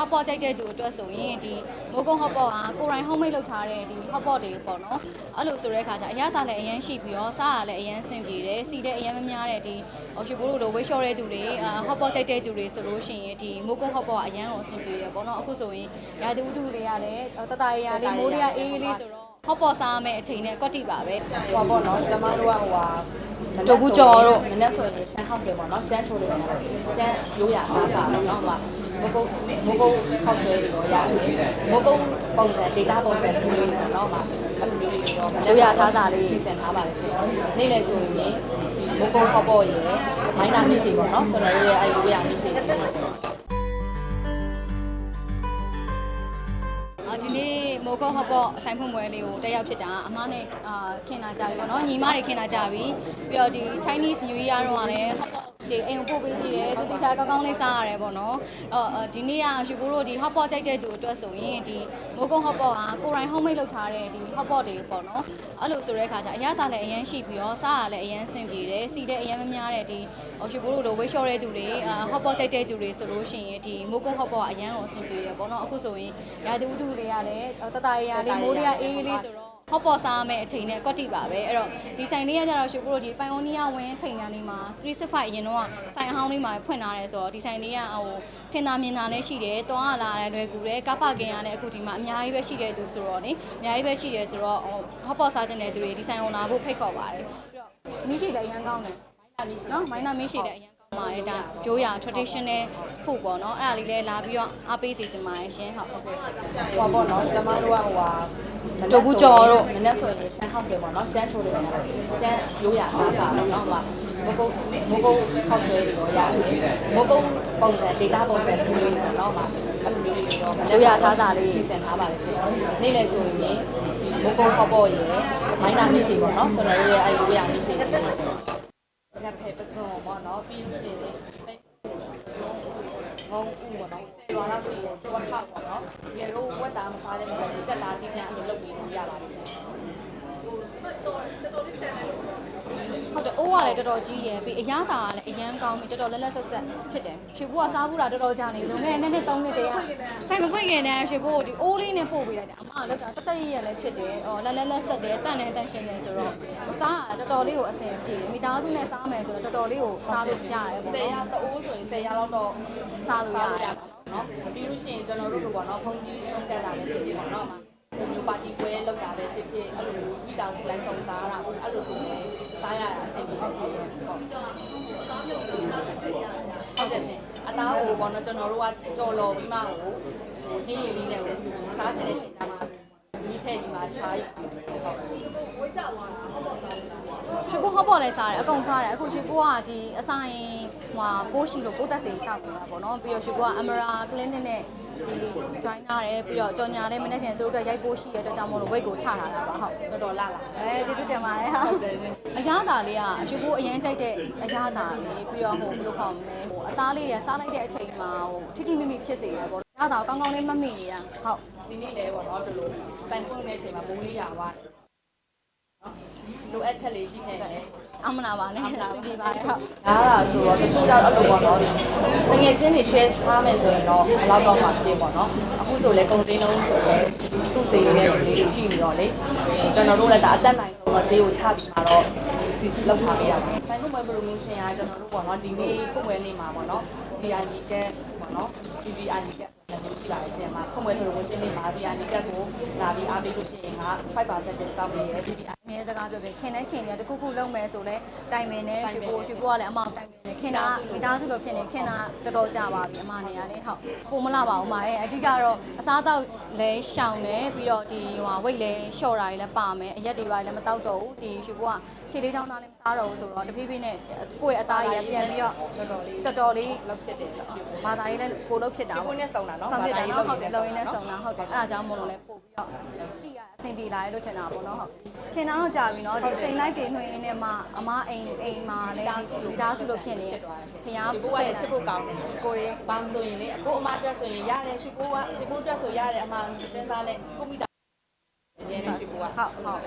ဟော့ပေါ့ကြိုက်တဲ့သူအတွက်ဆိုရင်ဒီမိုးကုန်းဟော့ပေါ့ဟာကိုရိုင်း homemade လုပ်ထားတဲ့ဒီဟော့ပေါ့တွေပေါ့နော်အဲ့လိုဆိုတဲ့အခါကျအရသာလည်းအရန်ရှိပြီးတော့စားရလည်းအရန်ဆင်ပြေတယ်စီတဲ့အရန်မများတဲ့ဒီဟိုရှိဘိုးတို့လိုဝေးလျှော့တဲ့သူတွေအာဟော့ပေါ့ကြိုက်တဲ့သူတွေဆိုလို့ရှိရင်ဒီမိုးကုန်းဟော့ပေါ့ကအရန်ကိုအဆင်ပြေတယ်ပေါ့နော်အခုဆိုရင်ရာသီဥတုတွေကလည်းတတရရလေးမိုးတွေကအေးအေးလေးဆိုတော့ဟော့ပေါ့စားရမယ့်အချိန်နဲ့ကွက်တိပါပဲဟိုပေါ့နော်ကျမတို့ကဟိုဟာတော်ကူကျော်တို့မနေ့ဆိုရင်ရှမ်းဟောက်တယ်ပေါ့နော်ရှမ်းချိုးတယ်ပေါ့နော်ရှမ်းရိုးရစားစားပေါ့နော်ဟို မှာမကုတ်မကုတ်ဟောက်တယ်တော့ရတယ်မကုတ်ပုံစံ data ပုံစံမျိုးလေးပေါ့နော်ဟိုမှာအဲ့လိုမျိုးလေးတော့စီစဉ်ထားပါလိမ့်ရှင်နေ့လေဆိုရင်ဒီမကုတ်ဟောက်ပေါ့ရယ်မိုင်းနာမရှိပေါ့နော်ကျွန်တော်တို့ရဲ့အဲ့ရိုးရမရှိတယ်အာဒီနေ့မိုးကုတ်ဟော့ပေါ့အဆိုင်ဖွင့်ပွဲလေးကိုတက်ရောက်ဖြစ်တာအမားနဲ့အာခင်လာကြပြီပေါ့နော်ညီမတွေခင်လာကြပြီပြီးတော့ဒီ Chinese New Year တော့ကလည်းဟော့ပေါ့ ဒီအိမ်ကိုပို့ပေးသေးတယ်သူတိကျကောင်းကောင်းလေးစားရတယ်ပေါ့နော်အော်အာဒီနေ့ကရှူကိုတို့ဒီဟော့ပေါ့ကြိုက်တဲ့သူအတွက်ဆိုရင်ဒီမိုးကုတ်ဟော့ပေါ့ဟာကိုရိုင်း homemade လုပ်ထားတဲ့ဒီဟော့ပေါ့တွေပေါ့နော်အဲ့လိုဆိုတဲ့အခါကျအရသာလည်းအရန်ရှိပြီးတော့စားရလည်းအရန်ဆင်ပြေတယ်စီတဲ့အရန်မများတဲ့ဒီဟိုရှူကိုတို့လိုဝေးလျှော့တဲ့သူတွေအာဟော့ပေါ့ကြိုက်တဲ့သူတွေဆိုလို့ရှိရင်ဒီမိုးကုတ်ဟော့ပေါ့ကအရန်ကိုအဆင်ပြေတယ်ပေါ့နော်အခုဆိုရင်ရာသီဥတုတွေကလည်းတတရရလေးမိုးတွေကအေးအေးလေးဆိုတော့ ဟော့ပေါ့စားရမယ့်အချိန်နဲ့ကွက်တိပါပဲအဲ့တော့ဒီဆိုင်လေးကကြတော့ရှုပ်တို့ဒီပိုင်အိုနီးယားဝင်းထိန်ကန်လေးမှာ365အရင်တော့ဆိုင်အဟောင်းလေးမှာဖွင့်ထားတယ်ဆိုတော့ဒီဆိုင်လေးကဟိုထင်သာမြင်သာနဲ့ရှိတယ်တွားလာတယ်လွယ်ကူတယ်ကားပါကင်ကလည်းအခုဒီမှာအများကြီးပဲရှိတဲ့သူဆိုတော့လေအများကြီးပဲရှိတယ်ဆိုတော့ဟော့ပေါ့စားခြင်းတဲ့သူတွေဒီဆိုင်ကိုလာဖို့ဖိတ်ခေါ်ပါတယ်ပြီးတော့မီးရှိလည်းအရန်ကောင်းတယ်နော်မိုင်းနာမီးရှိလည်းအရန် ကောင်းပါတယ်ဒါရိုးရာ traditional food ပေါ့နော်အဲ့ဒါလေးလည်းလာပြီးတော့အားပေးစီချင်ပါတယ်ရှင်ဟုတ်ဟုတ်ကဲ့ဟိုပေါ့နော်ကျမတို့ကဟိုဟာတော်ကူကျော်တို့မနေ့ဆိုရင်ရှမ်းဟောက်တယ်ပေါ့နော်ရှမ်းချိုးတယ်ပေါ့နော်ရှမ်းရိုးရစားစားပေါ့နော်ဟိုမှာမကုတ်မကုတ်ဟောက်တယ်တော့ရတယ်မကုတ်ပုံစံ data ပုံစံမျိုးလေးပေါ့နော်ဟိုမှာအဲ့လိုမျိုးလေးတော့စီစဉ်ထားပါလိမ့်ရှင်နေ့လေဆိုရင်ဒီမကုတ်ဟောက်ပေါ့ရယ်မိုင်းနာမရှိပေါ့နော်ကျွန်တော်တို့ရဲ့အဲ့ရိုးရမရှိတယ်ကဖဲပ စုံပေါ့နော်ပြီးရှင်လေးငုံဥပေါ့နော်ဆယ်ရွာလောက်ရှိရင်ကျွတ်ခောက်ပေါ့နော်ဒီလိုဝက်တာမစားတဲ့မျိုးကြက်တာတင်းတင်းအဲ့လိုလုပ်ပြီးလို့ရပါတယ်ရှင် ဟုတ်တယ်အိုး ကလည်းတော်တော်ကြီးတယ်ပြီးအရသာကလည်းအရန်ကောင်းပြီးတော်တော်လက်လက်ဆက်ဆက်ဖြစ်တယ်ရွှေဘိုးကစားဘူးတာတော်တော်ကြာနေပြီလုံခဲ့တဲ့နှစ်နှစ်သုံးနှစ်တည်းကဆိုင်မဖွင့်ခင်တည်းရွှေဘိုးကိုဒီအိုးလေးနဲ့ပို့ပေးလိုက်တာအမလောက်တာတသက်ရရလည်းဖြစ်တယ်ဟောလက်လက်လက်ဆက်တယ်တန့်တယ်တန့်ရှင်းတယ်ဆိုတော့စားကတော်တော်လေးကိုအဆင်ပြေတယ်မိသားစုနဲ့စားမယ်ဆိုတော့တော်တော်လေးကိုစားလို့ရတယ်ပေါ့ဆယ်နော်ရာတအိုးဆိုရင်ဆယ်ရာလောက်တော့စားလို့ရတယ်နော်ပြီးလို့ရှိရင်ကျွန်တော်တို့လိုပေါ့နော်ဖုန်ကြီးဆုံးတက်တာလည်းဖြစ်ဖြစ်ပေါ့နော်ဒီလိုပါတီပွဲလောက်တာပဲဖြစ်ဖြစ်အဲ့လိုမိတောင်စုလိုက်ဆုံးသားတာအဲ့လိုဆိုရင် စားရတာအဆင်ပြေဆုံးဖြစ်ဟုတ်ဟုတ်တယ်ရှင်အသားဟိုပေါ့နော်ကျွန်တော်တို့ကကြော်လော်ပြီးမှဟိုဟိုဟင်းရည်လေးနဲ့ဟိုစားချင်တဲ့ချိန်ကျမှ ဒီထက်ဒီမှာစားရဟုတ်ရွှေဘိုးဟော့ပေါ်လဲစားတယ်အကုန်စားတယ်အခုရွှေဘိုးကဒီအဆိုင်ဟိုပိုးရှိလို့ပိုးသက်စေတောက်နေတာပေါ့နော်ပြီးတော့ရွှေဘိုးကအမရာ clinic နဲ့ဒီ join ထားတယ်ပြီးတော့ကြော်ညာလေးမနေ့ပြန်သူတို့အတွက်ရိုက်ပိုးရှိရတဲ့အတွက်ကြောင့်မို့လို့ weight ကိုချထားတာပါဟုတ်တော်တော်လာလာအဲကျေးဇူးတင်ပါတယ်ဟုတ်အရသာလေးကအရွှေဘိုးအရင်ကြိုက်တဲ့အရသာလေးပြီးတော့ဟိုဘယ်လိုခေါ်မလဲဟိုအသားလေးတွေစားလိုက်တဲ့အချိန်မှာဟိုထိထိမိမိဖြစ်စေတယ်ပေါ့အရသာကိုကောင်းကောင်းလေးမှတ်မိနေတာဟုတ် ဒီနေ့လည်းပေါ့နော်ဒီလိုစိုင်ဖုန်းနေချိန်မှာမိုးလေးရပါတယ်လိုအပ်ချက်လေးရှိခဲ့တယ်အမနာပါနဲ့စီပြပါတယ်ဟုတ်ဒါကဆိုတော့တချို့ကြောင့်အဲ့လိုပေါ့နော်တငယ်ချင်းတွေ share ထားမယ်ဆိုရင်တော့ဘယ်လောက်တော့မှဖြစ်ပေါ့နော်အခုဆိုလဲကုန်စည်နှုန်းဆိုတော့သူ့စေရတဲ့လေးရှိပြီးတော့လေကျွန်တော်တို့လည်းဒါအသက်နိုင်ဆုံးတော့ဈေးကိုချပြီးမှတော့စီလောက်ထားပေးရမယ်ဆိုင်ကုန်ပွဲ promotion ကကျွန်တော်တို့ပေါ့နော်ဒီနေ့ခုပွဲနေ့မှာပေါ့နော် VIP ကပေါ့နော် VIP က လည်းရှိပါတယ်ရှင်မှာခုပွဲ promotion နေ့မှာ VIP ကကိုလာပြီးအားပေးလို့ရှိရင်က5% discount ပေးရဲ့ VIP အမြဲ စကားပြောပြခင်နဲ့ခင်နဲ့တခုခုလုံးမယ်ဆိုလဲတိုင်ပင်နဲ့ရွှေဘိုးရွှေဘိုးကလည်းအမောင်တိုင်ပင်နဲ့ခင်တာမိသားစုလိုဖြစ်နေခင်တာတော်တော်ကြာပါပြီအမနေရလေဟုတ်ပုံမလာပါဘူးမရဲ့အဓိကတော့အစားအသောက်လဲရှောင်တယ်ပြီးတော့ဒီဟိုဝိတ်လဲလျှော့တာတွေလည်းပါမယ်အရက်တွေပါလည်းမတောက်တော့ဘူးဒီရွှေဘိုးကခြေလေးချောင်းသားလည်းမစားတော့ဘူးဆိုတော့တဖြည်းဖြည်းနဲ့ကိုယ့်ရဲ့အသားရည်ပြန်ပြီးတော့တော်တော်လေးတော်တော်လေးလောက်ဖြစ်တယ်ဘာသာရေးလည်းကိုလို့ဖြစ်တာဒီပေါ့ကိုနဲ့စုံတာနော်ဆောင်ပြတာနော်ဟုတ်တယ်ဘာလုံသာရင်းနဲ့ဆောင်တာဟုတ်တယ်အဲ့ဒါကြောင့်မလို့လဲပို့ပြီးတော့ကြည်ရအဆင်ပြေလာတယ်လို့ထင်တာပေါ့နော်ဟုတ်ခင်ဗျားတို့ကြာပြီနော်ဒီစိန်လိုက်တွေနှွှင်းရင်းနဲ့မှအမအိမ်အိမ်မှာလည်းဒီဒီသားစုလို့ဖြစ်နေခင်ဗျားဒီဘိုးကလည်းချစ်ဖို့ကောင်းတယ်ကိုရီဘာမဆိုရင်လေအကိုအမအတွက်ဆိုရင်ရတယ်ရှိဘိုးကရှိဘိုးအတွက်ဆိုရတယ်အမစဉ်းစားနဲ့ကိုမိတာရဲနေရှိဘိုးကဟုတ်ဟုတ်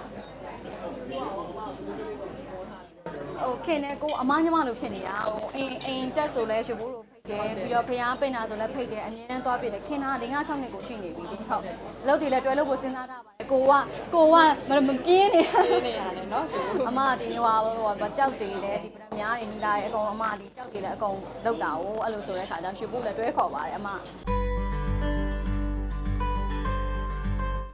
ဟိုခင်နဲ့ကိုအမညမလို့ဖြစ်နေတာဟိုအိမ်အိမ်တက်ဆိုလဲရွှေဘိုးလိုဖိ တ်တယ်ပြီးတော့ဖျားပိတ်နာဆိုလည်းဖိတ်တယ်အမြဲတမ်းသွားပြတယ်ခင်ဗျာ၄၅6နှစ်ကိုရှိနေပြီလေဟုတ်အလုပ်တွေလည်းတွဲလို့ဖို့စဉ်းစားထားပါတယ်ကိုကကိုကမမပြင်းနေပြင်းနေရတယ်နော်ရှင်အမဒီဟိုဟိုကြောက်တွေလည်းဒီပရမများတွေနီလာတယ်အကုန်အမဒီကြောက်တွေလည်းအကုန်လောက်တာ哦အဲ့လိုဆိုတဲ့ခါကျရွှေပို့လည်းတွဲခေါ်ပါတယ်အမ